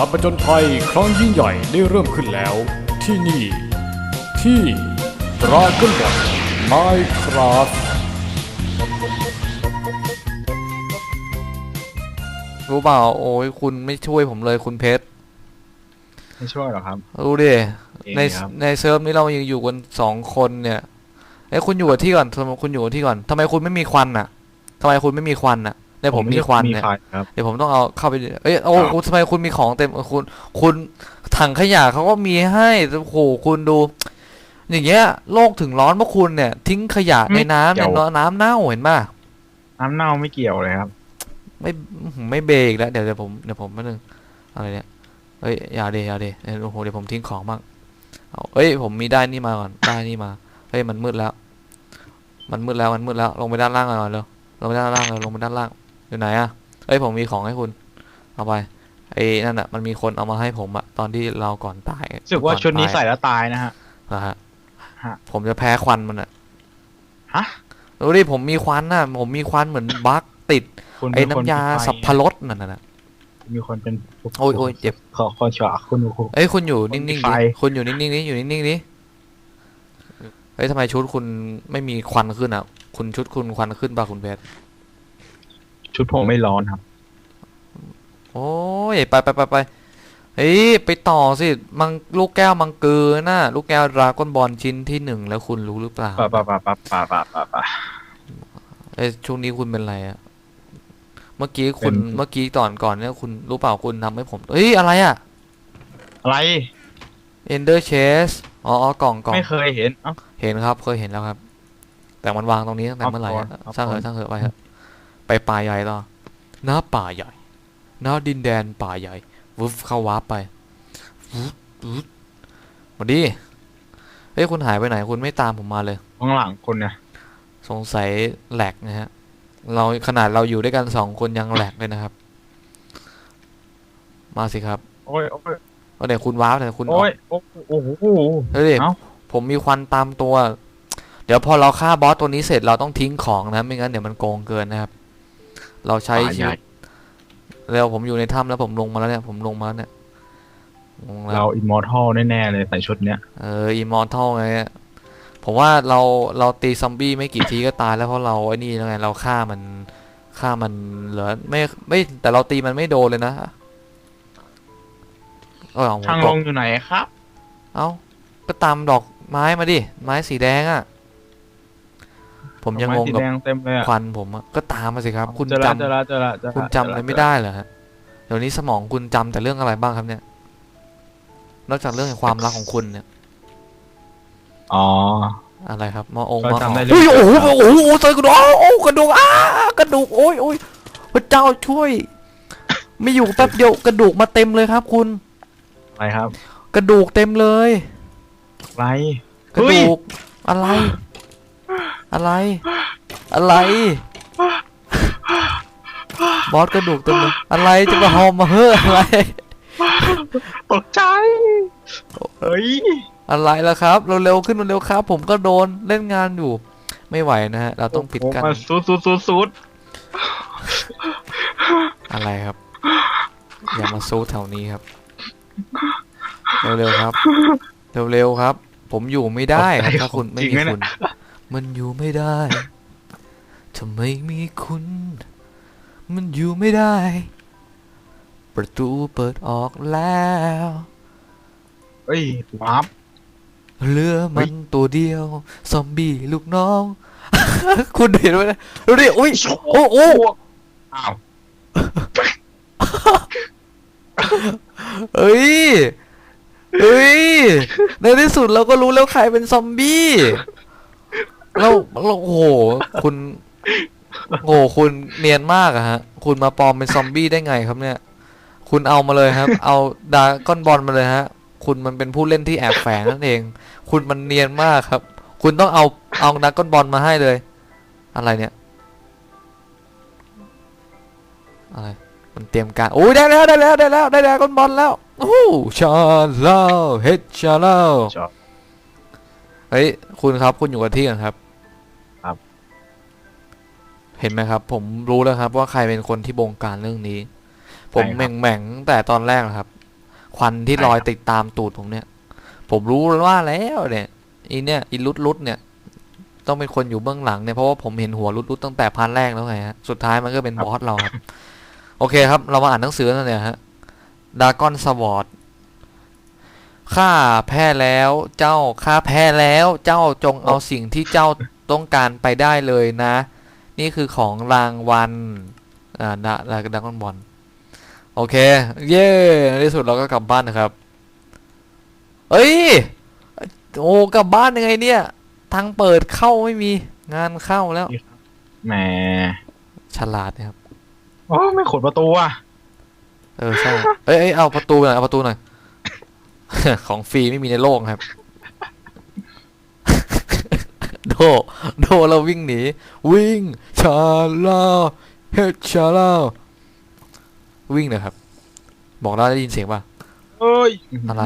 การประจนภัยครั้งยิ่งใหญ่ได้เริ่มขึ้นแล้ว ที่นี่ ที่ Dragon Ball Minecraft รู้เปล่าโอ้ยคุณไม่ช่วยผมเลยคุณเพชรไม่ช่วยหรอครับ รู้ดิเองในครับในเซิร์ฟนี้เรายังอยู่กันสองคนเนี่ยเอ้ยคุณอยู่กับที่ก่อนทำไมคุณอยู่กับที่ก่อนทำไมคุณไม่มีควันอะทำไมคุณไม่มีควันอะ เนี่ยผมมีควันมีเนี่ยควันครับ เดี๋ยวผมต้องเอาเข้าไปเอ้ยโอ้อ้าวคุณทำไมคุณมีของเต็มคุณ คุณถังขยะเขาก็มีให้โอ้โหคุณดู อย่างเงี้ยโลกถึงร้อนเพราะคุณเนี่ย ทิ้งขยะในน้ำเนี่ยน้ำเน่าเห็นป่ะน้ำเน่าไม่เกี่ยวเลยครับ ไม่ไม่เบรกแล้วเดี๋ยวเดี๋ยวผมเดี๋ยวผมแป๊บนึงอะไรเนี่ยเอ้ยอย่าเดอย่าเดเอ้ยโอ้โหเดี๋ยวผมทิ้งของบ้างเอาเอ้ยผมมีได้นี่มาก่อนได้นี่มาเฮ้ยมันมืดแล้ว มันมืดแล้วมันมืดแล้วลงไปด้านล่างก่อนเร็วลงไปด้านล่างเลยลงไปด้านล่าง อยู่ไหนอะเอ้ยผมมีของให้คุณ เอาไปไอ้นั่นอะมันมีคนเอามาให้ผมอะตอนที่เราก่อนตายรู้สึกว่าก่อชุดนี้ตยใส่แล้วตายนะฮะนะฮะฮะผมจะแพ้ควันมันอะฮะดูดิผมมีควันน่ะ ผมมีควันเหมือนบั๊กติดคุณไอ้เป็คน้ำยาปิดไฟสับพรสนั่นน่ะมีคนเป็นโอ้ยโอ้ยเจ็บขอขอฉะคุณครูเอ้ยคุณอยู่คนนิ่งมีๆไฟดิคุณอยู่นิ่งๆนี่อยู่นิ่งๆนี่เฮ้ยทำไมชุดคุณไม่มีควันขึ้นอะ คุณชุดคุณควันขึ้นป่ะคุณเพชร ชุดผมไม่ร้อนครับ โอ้ยไปไปไปไปเฮ้ยไปต่อสิ มังลูกแก้วมังเกอน่ะลูกแก้วดราก้อนบอลชิ้นที่หนึ่งแล้วคุณรู้หรือเปล่าปะปะปะปะปะปะปะปะเอ้ยช่วงนี้คุณเป็นอะไรอะเมื่อกี้คุณเป็น เมื่อกี้ตอนก่อนเนี่ยคุณรู้เปล่าคุณทำให้ผมเฮ้ยอะไรอะอะไร Ender Chest อ๋ออ๋อกล่องกล่อง ไม่เคยเห็นเอ้า เห็นครับเคยเห็นแล้วครับ แต่มันวางตรงนี้ตั้งแต่เอาเมื่อไหร่อะก่อนเอาช่างเถก่ออะนช่างเถอะไปเถอะ ไปป่าใหญ่ต่อหน้าป่าใหญ่หน้าดินแดนป่าใหญ่วุฟเข้าวาร์ปไปวุฟวุฟมาดิเฮ้ยคุณหายไปไหนคุณไม่ตามผมมาเลย ข้างหลังคุณเนี่ยสงสัยแหลกนะฮะ เราขนาดเราอยู่ด้วยกันสองคนยังแหลกเลยนะครับ มาสิครับโอ้ยโอ้ยก็เดี๋ยวคุณวาร์ปแต่คุณอโอ้อกยโอ้โอ้โหเฮ้ยเอ้าผมมีควันตามตัว เดี๋ยวพอเราฆ่าบอสตัวนี้เสร็จเราต้องทิ้งของนะ ไม่งั้นเดี๋ยวมันโกงเกินนะครับ เราใช้ป่าชีใหญ่วิตเร็วผมอยู่ในถ้ำแล้วผมลงมาแล้วเนี่ย ผมลงมาแล้วเนี่ยลงแล้เราวอิมมอร์ทัลแน่ๆเลยใส่ชุดเนี้ยเอออิมมอร์ทัลไงเนี่ยผมว่าเราเราตีซอมบี้ไม่กี่ทีก็ตายแล้วเพราะเราไอ้นี่แล้วไงเราฆ่ามันฆ่ามันเหลือไม่ไม่แต่เราตีมันไม่โดนเลยนะเออเอาหัวทางตลกงอยู่ไหนครับ เอ้าก็ตามดอกไม้มาดิ ไม้สีแดงอะ่ะ ผมยังงงดอกับไม้สีแดงเต็มเลยอะควันผมอะก็ตามมาสิครับ คุณเจอจำละเจอละเจอละเจอละคุณจำอะไรไม่ได้เหรอฮะเดี๋ยวนี้สมองคุณจำแต่เรื่องอะไรบ้างครับเนี่ย นอกจากเรื่องแห่งความรักของคุณเนี่ย อ๋อ อะไรครับมอองก็มอจำได้เฮ้ยเรื่โอ้องโหโอ้โหโอ้โหเจอกระดูกโอ้โหกระดูกอ้ากระดูกโอ้ยโอ้ยพระเจ้าช่วย ไม่อยู่แป๊บเดียวกระดูกมาเต็มเลยครับ คุณอะไรครับ กระดูกเต็มเลยอะไรกระดูกอะไร อะไร อะไร บอสกระดูกเต็มเลยอะไรจะมาหอมมาเฮ้ออะไร ตกใจ เฮ้ย อะไรล่ะครับเร็วๆขึ้นเร็วๆครับ ผมก็โดนเล่นงานอยู่ ไม่ไหวนะฮะ เราต้องปิดกันมาซูดซูดซูดซูดอะไรครับ อย่ามาซูแถวนี้ครับ เร็วๆครับ เร็วๆครับ ผมอยู่ไม่ได้ครับถ้าคุณไม่มีคุณ มันอยู่ไม่ได้ถ้าไม่มีคุณ มันอยู่ไม่ได้ ประตูเปิดออกแล้ว เฮ้ยวับเหลือเฮ้มัยนตัวเดียว ซอมบี้ลูกน้อง คุณเห็นไหมนะดูดิอุ้ยโอ้โอ้อ้าวเอ้ยเอ้ย ในที่สุดเราก็รู้แล้วใครเป็นซอมบี้ เราเราโอ้โหคุณโอ้โหคุณเนียนมากอะฮะ คุณมาปลอมเป็นซอมบี้ได้ไงครับเนี่ย คุณเอามาเลยครับ เอาดาก้อนบอลมาเลยฮะ คุณมันเป็นผู้เล่นที่แอบแฝงนั่นเอง คุณมันเนียนมากครับ คุณต้องเอาเอาดาก้อนบอลมาให้เลย อะไรเนี่ย อะไร มันเตรียมการโอ้ยได้แล้วได้แล้วได้แล้วได้แล้วก้อนบอลแล้วโอ้โหชาลาเฮดชาลาชอบเฮ้ยคุณครับคุณอยู่กับที่กันครับครับ เห็นไหมครับ ผมรู้แล้วครับ ว่าใครเป็นคนที่บงการเรื่องนี้ ผมแหม่งแหม่งๆตั้งแต่ตอนแรกแล้วครับ ควันที่ลอยติดตามตูดผมเนี่ย ผมรู้ว่าแล้วเนี่ยอีเนี่ยอีลุดลุดเนี่ย ต้องเป็นคนอยู่เบื้องหลังเนี่ยเพราะว่าผมเห็นหัวลุดลุดตั้งแต่พาร์ทแรกแล้วไงฮะสุดท้ายมันก็เป็นบอสเราครับ โอเคครับ เรามาอ่านหนังสือนั่นเนี่ยฮะดากอนสวอร์ดข้าแพ้แล้วเจ้าข้าแพ้แล้ว เจ้าจงเอาสิ่งที่เจ้าต้องการไปได้เลยนะ นี่คือของรางวัลอ่าดาดาดากอนบอลโอเค เย้ในที่สุดเราก็กลับบ้านนะครับ เอ้ย โอ้กลับบ้านยังไงเนี่ย ทางเปิดเข้าไม่มีงานเข้าแล้ว แหม ฉลาดนะครับโอ้ไม่ขดประตูอะ เออใช่เอ้ยเอ้ยเอาประตูหน่อยเอาประตูหน่อย ของฟรีไม่มีในโลกครับ โด โดเราวิ่งหนี วิ่ง ชาลาเฮดชาลาวิ่งเลยครับ บอกได้ได้ยินเสียงป่ะ เอ้ยอะไร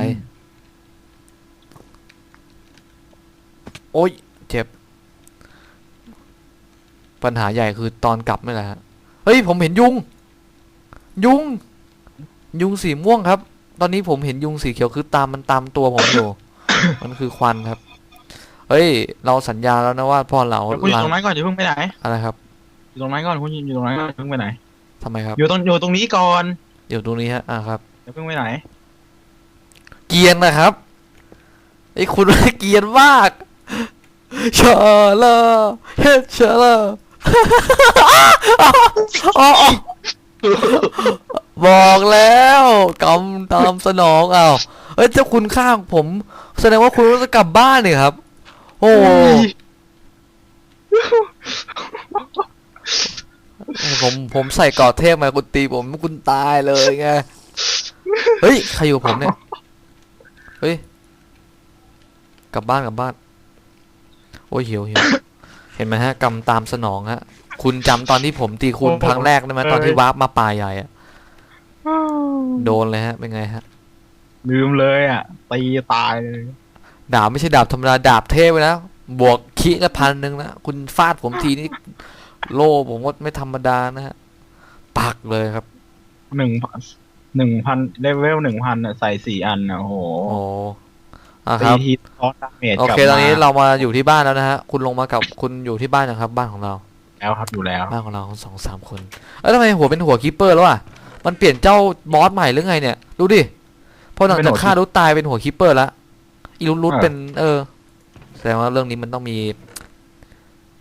โอ้ย เจ็บ ปัญหาใหญ่คือตอนกลับนี่แหละฮะเฮ้ย ผมเห็นยุง ยุง ยุงสีม่วงครับ ตอนนี้ผมเห็นยุงสีเขียวคือตามมันตามตัวผมอยู่ มันคือควันครับ เฮ้ย เราสัญญาแล้วนะว่าพอเราเดี๋ยวคุณอยู่ล้างตรงนั้นก่อนอย่าเพิ่งไปไหนอะไรครับ อยู่ตรงนั้นก่อนคุณอยู่ตรงนั้นก่อนอย่าเพิ่งไปไหนทำไมครับ อยู่ตรงอยู่ตรงนี้ก่อนอยู่ตรงนี้ฮะอ่าครับ อย่าเพิ่งไปไหน เกรียนนะครับไอ้คุณ เกรียนมากชาลาเฮ็ดชาลาอ๋อบอกแล้วกำตามสนองอ้าวเอ้ยเจ้าคุณข้างผม แสดงว่าคุณจะกลับบ้านนี่ครับ โอ้โหผมผมใส่กอดเทพมาคุณตีผมคุณตายเลยไงเฮ้ยใครอยู่กับผมเนี่ยเฮ้ยกลับบ้านกลับบ้าน โอ้ยหิวหิวเห็นไหมฮะกรรมตามสนองฮะคุณจำตอนที่ผมตีคุณโอ้โหครั้งแรกได้ไหมเอ้ยตอนที่วาร์ปมาป่าใหญ่อะโดนเลยฮะเป็นไงฮะลืมเลยอะตีตายเลย ดาบไม่ใช่ดาบธรรมดาดาบเทพเลยนะบวกคิละพันหนึ่งนะคุณฟาดผมทีนี้โล่ผมก็ไม่ธรรมดานะฮะปักเลยครับหนึ่งพันหนึ่งพันเลเวลหนึ่งพันอะใส่สี่อันอะโอ้โหโอ้อะคตีรับทีซอสดาเมจโอเคตอนนี้เรามาอยู่ที่บ้านแล้วนะฮะคุณลงมากับคุณอยู่ที่บ้านนะครับ บ้านของเรา แล้วครับอยู่แล้วบ้านของเราสองสามคนเอ้ยทำไมหัวเป็นหัวคีปเปอร์แล้วอะมันเปลี่ยนเจ้าบอสใหม่หรือไงเนี่ยดูดิพอหลังจากฆ่ารุดตายเป็นหัวคีปเปอร์แล้ว อีรุดรุดเป็น เออ แสดงว่าเรื่องนี้มันต้องมี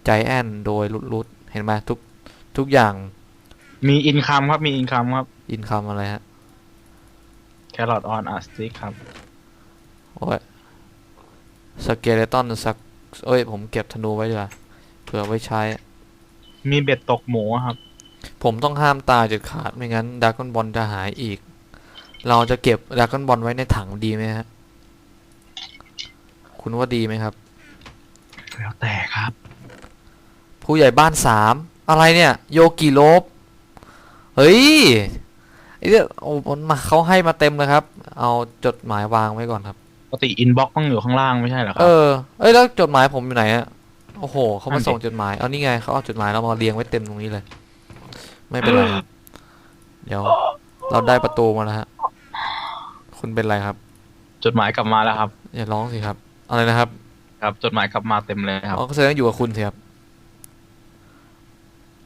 ใจแอนโดยรุดรุดเห็นไหมทุกทุกอย่างมีอินคัมครับมีอินคัมครับอินคัมอะไรฮะแครอทออนอาร์สติกครับโอ้ยสเกเลตันสักเอ้ย ผมเก็บธนูไว้ดีกว่าเผื่อไว้ใช้ มีเบ็ดตกหมูครับ ผมต้องห้ามตายเด็ดขาดไม่งั้นดากอนบอลจะหายอีก เราจะเก็บดากอนบอลไว้ในถังดีไหมฮะ คุณว่าดีไหมครับ แล้วแต่ครับ ผู้ใหญ่บ้านสามอะไรเนี่ย โยกิโลบเฮ้ยไอ้เนี่ยโอ้มันมาเขาให้มาเต็มเลยครับ เอาจดหมายวางไว้ก่อนครับ ปกติอินบ็อกต้องอยู่ข้างล่างไม่ใช่เหรอคเอรับอเอ้ยแล้วจดหมายผมอยู่ไหนอะโอ้โหเขานั่มานดิส่งจดหมายเอานี่ไงเขาเอาจดหมายเรามาเรียงไว้เต็มตรงนี้เลย ไม่เป็นไรครับเดี๋ยว เราได้ประตูมาแล้วฮะคุณเป็นไรครับ จดหมายกลับมาแล้วครับ อย่าร้องสิครับ อะไรนะครับ ครับจดหมายกลับมาเต็มเลยครับอ๋อก็แสดงว่าอยู่กับคุณสิครับ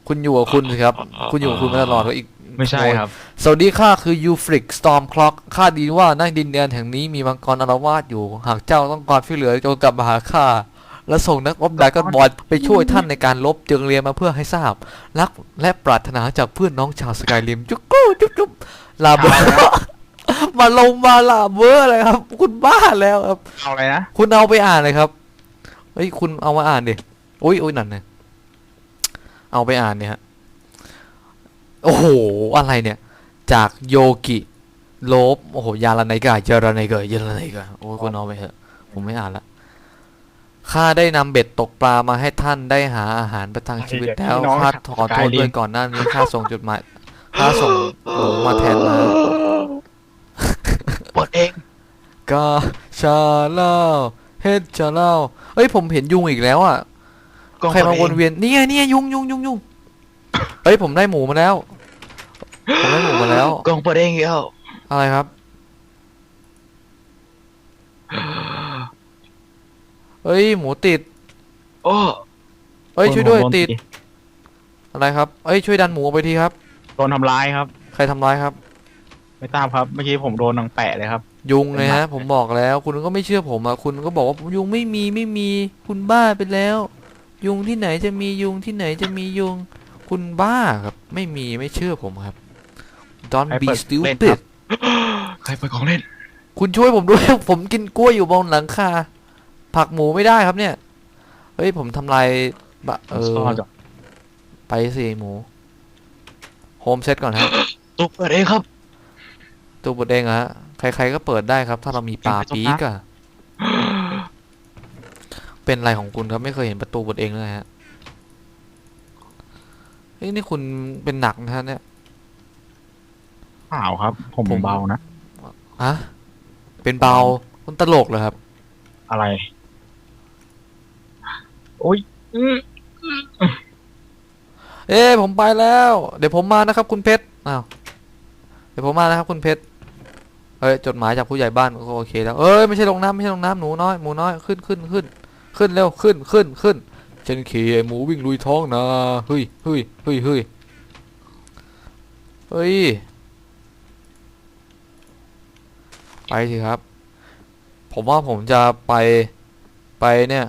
คุณอยู่กับคุณสิครับ คุณอยู่กับคุณมาตลอดก็อีกไม่ใช่ครับ สวัสดีข้าคือยูฟริกสตอมคล็อกข้าดีว่าในดินแดนแห่งนี้มีมังกรอารวาสอยู่ หากเจ้าต้องการช่วยเหลือจงกลับมาหาข้าและส่งนักรบดากอนบอลไปช่วยท่านในการลบจึงเรียนมาเพื่อให้ทราบ รักและปรารถนาจากเพื่อนน้องชาวสกายริมจุ๊กกู้จุ๊บจุ๊บลาเบอร์ มาลงมาลาเบอร์อะไรครับ คุณบ้าแล้วครับ เอาอะไรนะ คุณเอาไปอ่านเลยครับเฮ้ยคุณเอามาอ่านดิอุ้ยอุ้ยนั่นเนี่ยเอาไปอ่านเนี่ยฮะโอ้โหอะไรเนี่ย จากโยกิโลบโอ้โหยาลาไนกายาลาไนกายาลาไนกาโอ้ยคุณเอาไปเถอะ ผมไม่อ่านละข้าได้นำเบ็ดตกปลามาให้ท่านได้หาอาหารประทังชีวิตแล้วน้องข้าครับขอโทษด้วยก่อนหน้านี้ข้าส่งจดหมายข้าส่งหนูมาแทนมา เปิดเองกาชาลาเฮดชาลาเอ้ยผมเห็นยุงอีกแล้วอะใครมาวนเวียนนี่ไงนี่ไงยุงยุงยุงยุงเฮ้ยผมได้หมูมาแล้วผมได้หมูมาแล้วกล่องเปิดเองอีกแล้วอะไรครับเฮ้ยหมูติดโอ้เฮ้ยช่วยด้วยโนติดตีอะไรครับเอ้ยช่วยดันหมูออกไปทีครับโดนทำร้ายครับ ใครทำร้ายครับ ไม่ทราบครับ เมื่อกี้ผมโดนนางแปะเลยครับ ยุงไงเป็นหฮะมาผมบอกแล้ว คุณก็ไม่เชื่อผมอะคุณก็บอกว่ายุงไม่มีไม่มี คุณบ้าไปแล้ว ยุงที่ไหนจะมียุงที่ไหนจะมียุง คุณบ้าครับ ไม่มีไม่เชื่อผมครับ Don't ใคร be เปิดเล่นค stupid รับใครเปิดของเล่น คุณช่วยผมด้วย ผมกินกล้วยอยู่บนหลังคา ผักหมูไม่ได้ครับเนี่ย เฮ้ยผมทำลายบะเออซ่อนก่อนไปสิหมู โฮมเซตก่อนฮะตุ๊กเปิดเองครับ ตัวบดเองอะฮะใครๆก็เปิดได้ครับ ถ้าเรามีปลาปีกอะเป็นอะไรของคุณครับไม่เคยเห็นประตูบดเองเลยฮะเฮ้ยนี่คุณเป็นหนักนะฮะเนี่ยเปล่าครับ ผมผม เบานะฮะเป็นเบาคุณตลกเหรอครับ อะไร โอ้ยอื้อเอ้ผมไปแล้ว เดี๋ยวผมมานะครับ คุณเพชรอ้าวเดี๋ยวผมมานะครับ คุณเพชร เอ้ยจดหมายจากผู้ใหญ่บ้านก็โอเคแล้วเอ้ยไม่ใช่ลงน้ำไม่ใช่ลงน้ำหนูน้อยหมูน้อยขึ้นขึ้นขึ้นขึ้นเร็วขึ้นขึ้นขึ้นฉันขี่ไอหมูวิ่งลุยท้องนะเฮ้ยเฮ้ยเฮ้ยเฮ้ยเฮ้ยไปสิครับ ผมว่าผมจะไปไปเนี่ย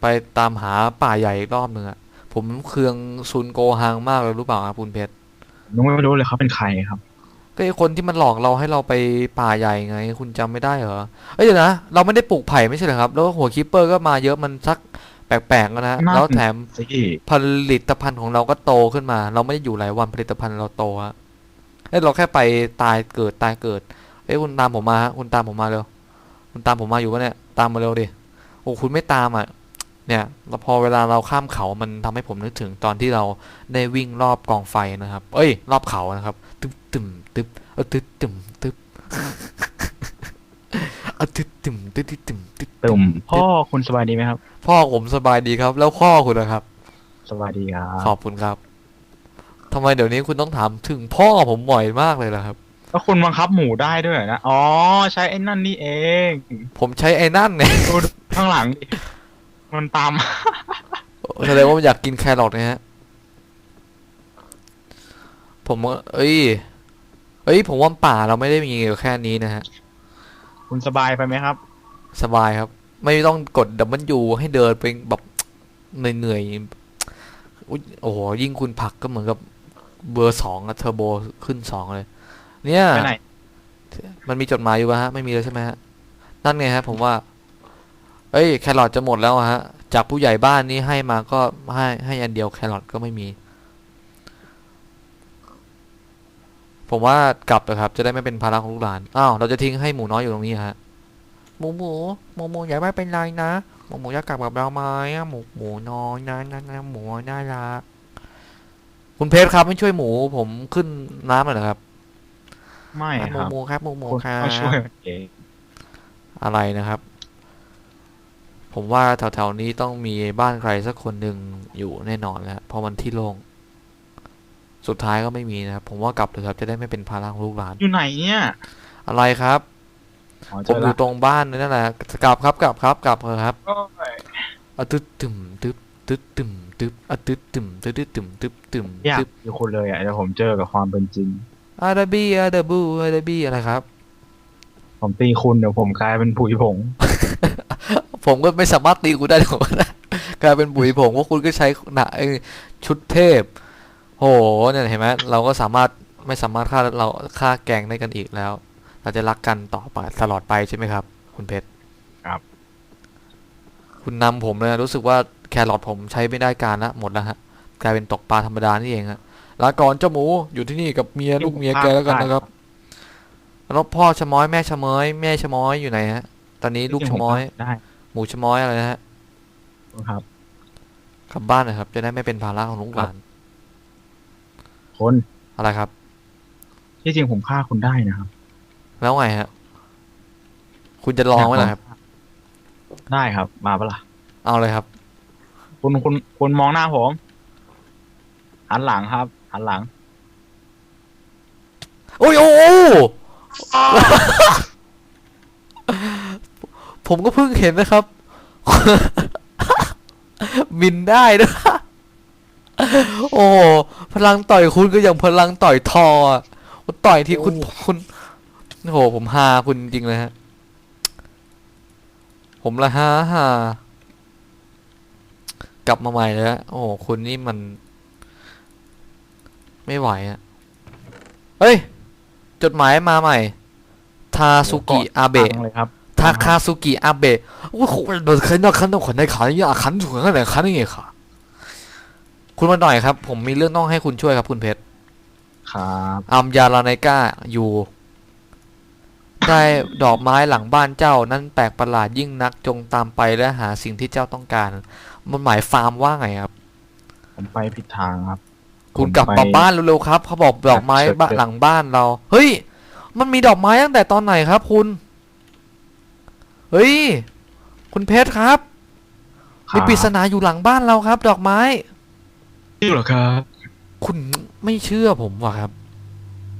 ไปตามหาป่าใหญ่อีกรอบหนึ่งอะผมเคืองซุนโกฮังมากเลยรู้เปล่าครับคุณเพชรยังไม่รู้เลยเขาเป็นใครครับ ก็ไอคนที่มันหลอกเราให้เราไปป่าใหญ่ไง คุณจำไม่ได้เหรอเอ้ยเดี๋ยวนะเราไม่ได้ปลูกไผ่ไม่ใช่เหรอครับ แล้วหัวคิปเปอร์ก็มาเยอะมันสักแปลกๆแล้วนะนั่นแล้วแถมสิผลิตภัณฑ์ของเราก็โตขึ้นมา เราไม่ได้อยู่หลายวันผลิตภัณฑ์เราโตฮะเอ้ยเราแค่ไปตายเกิดตายเกิด เอ้ยคุณตามผมมาฮะคุณตามผมมาเร็วคุณตามผมมาอยู่ปะเนี่ยตามมาเร็วดิโอ้คุณไม่ตามอะเนี่ยแล้วพอเวลาเราข้ามเขามันทำให้ผมนึกถึงตอนที่เราได้วิ่งรอบกองไฟนะครับ เอ้ย รอบเขานะครับ ตึ๊บตึมตึ๊บเอาตึ๊บตึมตึ๊บเอาตึ๊บตึมตึ๊บตึ๊บตึมตึ๊บตุ่มพ่อคุณสบายดีไหมครับ พ่อผมสบายดีครับ แล้วพ่อคุณนะครับ สบายดีครัขอบบคุณครับทำไมเดี๋ยวนี้คุณต้องถามถึงพ่อผมบ่อยมากเลยล่ะครับแล้วคุณบังคับหมูได้ด้วยเหรอนะ อ๋อ ใช้ไอ้นั่นนี่เอง ผมใช้ไอ้นั่นเนี่ยดูข้างหลังดิมันตามแสดงว่ามันอยากกินแครอทนะฮะ ผมว่าเอ้ย เอ้ย ผมว่าป่าเราไม่ได้มีแค่นี้นะฮะ คุณสบายไปไหมครับ สบายครับ ไม่ต้องกดดับเบิลยูให้เดินไปแบบเหนื่อยๆอุ๊ยโอ้โหยิ่งคุณผลักก็เหมือนกับเบอร์สองอะเทอร์โบขึ้นสองเลย เนี่ย ไปไหนมันมีจดหมายอยู่ปะฮะ ไม่มีแล้วใช่ไหมฮะ นั่นไงฮะ ผมว่า เอ้ย แครอทจะหมดแล้วอะฮะ จากผู้ใหญ่บ้านนี่ให้มาก็ให้ให้อันเดียวแครอทก็ไม่มี ผมว่ากลับนะครับ จะได้ไม่เป็นภาระของลูกหลานอ้าวเราจะทิ้งให้หมูน้อยอยู่ตรงนี้ฮะหมูหมูหมูหมูอย่าไม่เป็นไรนะหมูหมูอยากกลับกับเราไหมอะหมูหมูน้อยนะนะนะหมูน่ารักคุณเพชรครับไม่ช่วยหมูผมขึ้นน้ำหน่อยนะครับ ไม่อะหคมูรับหมูครับหมูหมูคุณครัต้องช่วยบมันเองอะไรนะครับ ผมว่าแถวๆนี้ต้องมีบ้านใครสักคนหนึ่งอยู่แน่นอนแล้วเพราะมันที่โล่ง สุดท้ายก็ไม่มีนะครับ ผมว่ากลับเลยครับจะได้ไม่เป็นภาระของลูกหลาน อยู่ไหนเนี่ยอะไรครับอ๋อผเจมออละยู่ตรงบ้านนั่นแหละกลับครับกลับครับกลับเถอะครับโอ้ยอะตึ๊ดตึมตึ๊บตึ๊ดตึมตึ๊บอะตึ๊ดตึมตึ๊ดตึมตึ๊บตึมอยากตึ๊บอยู่คุณเลยอะเดี๋ยวผมเจอกับความเป็นจริงอาดาบีอาดาบูอาดาบีอะไรครับ ผมตีคุณเดี๋ยวผมกลายเป็นผุยผง ผมก็ไม่สามารถตีคุณได้หรอกนะกลายเป็นบุ๋ยผงว่าคุณก็ใช้หนะไอ้ชุดเทพ โหเนี่ยเห็นไหมเราก็สามารถไม่สามารถฆ่าเราฆ่าแกล้งได้กันอีกแล้ว เราจะรักกันต่อไปตลอดไปใช่ไหมครับ คุณเพชรครับ คุณนำผมเลยนะรู้สึกว่าแครอทผมใช้ไม่ได้การละหมดแล้วฮะกลายเป็นตกปลาธรรมดานี่เองฮะลาก่อนเจ้าหมูอยู่ที่นี่กับเมียลูกเมียแกแล้วกันนะครับแล้วพ่อชะม้อยแม่ชะม้อยแม่ชะม้อยอยู่ไหนฮะ ตอนนี้ลูกชะม้อยได้หมูชะม้อยอะไรนะฮะครับกลับบ้านนะครับ จะได้ไม่เป็นภาระของลูกหลาน คนอะไรครับ ที่จริงผมฆ่าคุณได้นะครับ แล้วไงฮะ คุณจะลองไหมล่ะครับ ได้ครับ มาปะล่ะ เอาเลยครับ คุณคุณคุณมองหน้าผม หันหลังครับ หันหลัง โอ้ยโอ้โอ้ผมก็เพิ่งเห็นนะครับ บินได้ด้วยโอ้โห พลังต่อยคุณก็อย่างพลังต่อยทอต่อยที่คุณคุณโอ้โหผมฮาคุณจริงเลยฮะ ผมละฮาฮากลับมาใหม่แล้ว โอ้โหคุณนี่มัน ไม่ไหวอะเฮ้ย จดหมายมาใหม่ ทาสุกิอาเบะทาคาสุกิอาเบะโอ้โหเดินขึ้นนอกขั้นนอกขันได้ขันย่ยขันถึงขนไดขันนี่งขะ ณมาหน่อยครับ ผมมีเรื่องต้องให้คุณช่วยครับคุณเพชรครับอัมยาลาไนก้าอยู่ได้ดอกไม้หลังบ้านเจ้านั้นแปลกประหลาดยิ่งนักจงตามไปและหาสิ่งที่เจ้าต้องการ มันหมายฟาร์มว่าไงครับ ผมไปผิดทางครับ คุณผมกลับไปมาบ้านเร็วๆครับเขาบอกดอกไม้เชิญบ้านเชิญหลังบ้านเรา เฮ้ย มันมีดอกไม้ตั้งแต่ตอนไหนครับ คุณ เฮ้ย คุณเพชรครับ มีปริศนาอยู่หลังบ้านเราครับ ดอกไม้ จริงเหรอครับคุณไม่เชื่อผมว่ะครับ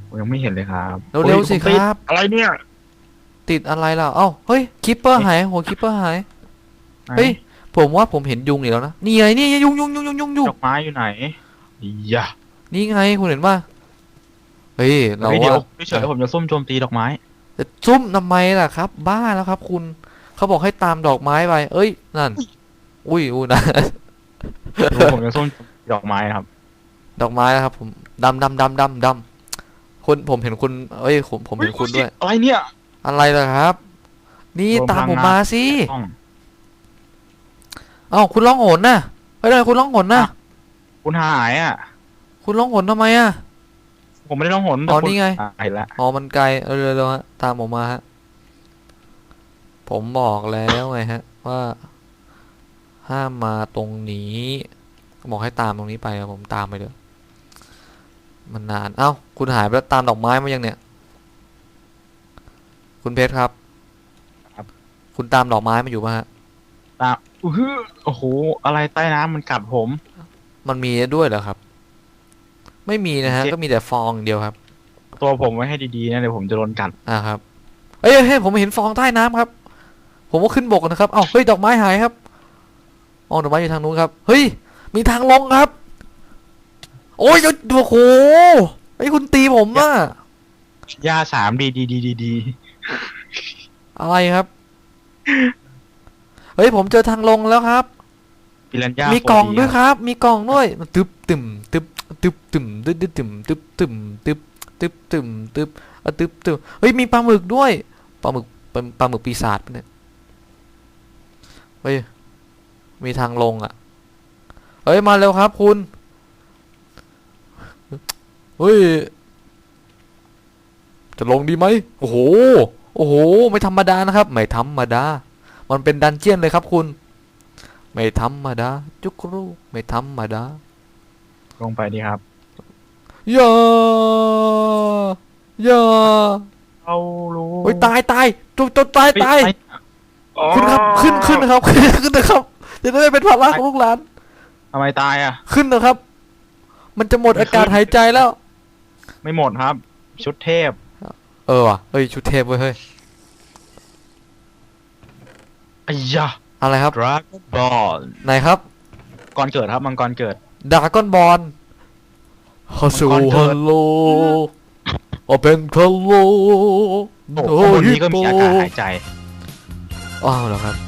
ผมยังไม่เห็นเลยครับเร็วๆสิผมติดครับ อะไรเนี่ย ติดอะไรล่ะเอ้าเฮ้ยคิปเปอร์หายหัวคิปเปอร์หายเฮ้ยผมว่าผมเห็นยุงอีกแล้วนะนี่ไงนี่ไงยุงยุงยุงยุงยุงยุงดอกไม้อยู่ไหนอียะนี่ไงคุณเห็นป่ะเฮ้ยเราเฮ้ยเดี๋ยวว่าเฉยๆผมจะซุ่มโจมตีดอกไม้จะซุ่มทำไมล่ะครับ บ้าแล้วครับ คุณเขาบอกให้ตามดอกไม้ไปเอ้ยนั่น อุ้ยอุ้ยนะผมจะซุ่มโจมตี ดอกไม้ครับ ดอกไม้นะครับ ผมดำดำดำดำดำคุณผมเห็นคุณเอ้ยผมผมเห็นคุณด้วย อะไรเนี่ย อะไรล่ะครับ นี่รวมตามพลังผมงานมาสิต้องเอ้าคุณร้องโหนน่ะเฮ้ยทำไมคุณร้องโหนน่ะคุณหายอะ คุณร้องโหนทำไมอะ ผมไม่ได้ต้องหนอ๋อแต่คุณนี่ไงหายละอ๋อมันไกลเออเร็วๆฮะตามผมมาฮะผมบอกแล้วไงฮะ ว่าห้ามมาตรงนี้ บอกให้ตามตรงนี้ไปอะผมตามไปเดี๋ยวมันนานเอ้าคุณหายไปแล้วตามดอกไม้มายังเนี่ย คุณเพชรครับคุณตามดอกไม้มาอยู่ป่ะฮะตามอื้อหือโอ้โห อะไรใต้น้ำมันกัดผม มันมีด้วยเหรอครับ ไม่มีนะฮะเจ็บก็มีแต่ฟองอย่างเดียวครับ ตัวผมไว้ให้ดีๆนะเดี๋ยวผมจะโดนกัดอ่าครับ เอ้ยเฮ้ยผมเห็นฟองใต้น้ำครับ ผมก็ขึ้นบกนะครับ เอ้าเฮ้ยดอกไม้หายครับอ๋อดอกไม้อยู่ทางนู้นครับ เฮ้ย มีทางลงครับ โอ้ยโอ้โหไอ้ยคุณตีผมอะย่าสามดีดีดีดีดีอะไรครับ เฮ้ยผมเจอทางลงแล้วครับ ปิรันย่ามีกล่อง 4D ด้วยครับ มีกล่องด้วยมันตึบตึมตึบตึบตึมตึบตึบตึมตึบตึมตึบตึบตึมตึบอะตึบตึมเฮ้ยมีปลาหมึกด้วยปลาหมึกเป็นปลาหมึกปีศาจปะเนี่ยเฮ้ยมีทางลงอะ เฮ้ยมาเร็วครับคุณเฮ้ยจะลงดีไหมโอ้โห โอ้โห ไม่ธรรมดานะครับ ไม่ธรรมดา มันเป็นดันเจียนเลยครับคุณ ไม่ธรรมดา จุกรูไม่ธรรมดา ลงไปดีครับอย่าอย่าเอารู้โอ้ยตายตายจุกจุกตายตายเฮ้อ๋อคุณครับ ขึ้นขึ้นนะครับ ขึ้นนะครับ จะได้ไม่เป็นภาระของลูกหลานทำไมตายอะ ขึ้นนะครับ มันจะหมดอากาศหายใจแล้ว ไม่หมดครับ ชุดเทพ เออว่ะเฮ้ยชุดเทพเว้ยเฮ้ยไอ้ยะอะไรครับดราก้อนบอลไหนครับก่อนเกิดครับมังกรเกิดดราก้อนบอลฮัลโหลมังกรเกิฮัดลโหลโอเป็นฮัลโหลโอ้โหข้างบนนี้ก็มีอากาศหายใจ อ้าวเหรอครับ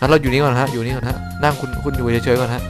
งั้นเราอยู่นี่ก่อนฮะ อยู่นี่ก่อนฮะ นั่งคุณคุณอยู่เฉยๆก่อนฮะ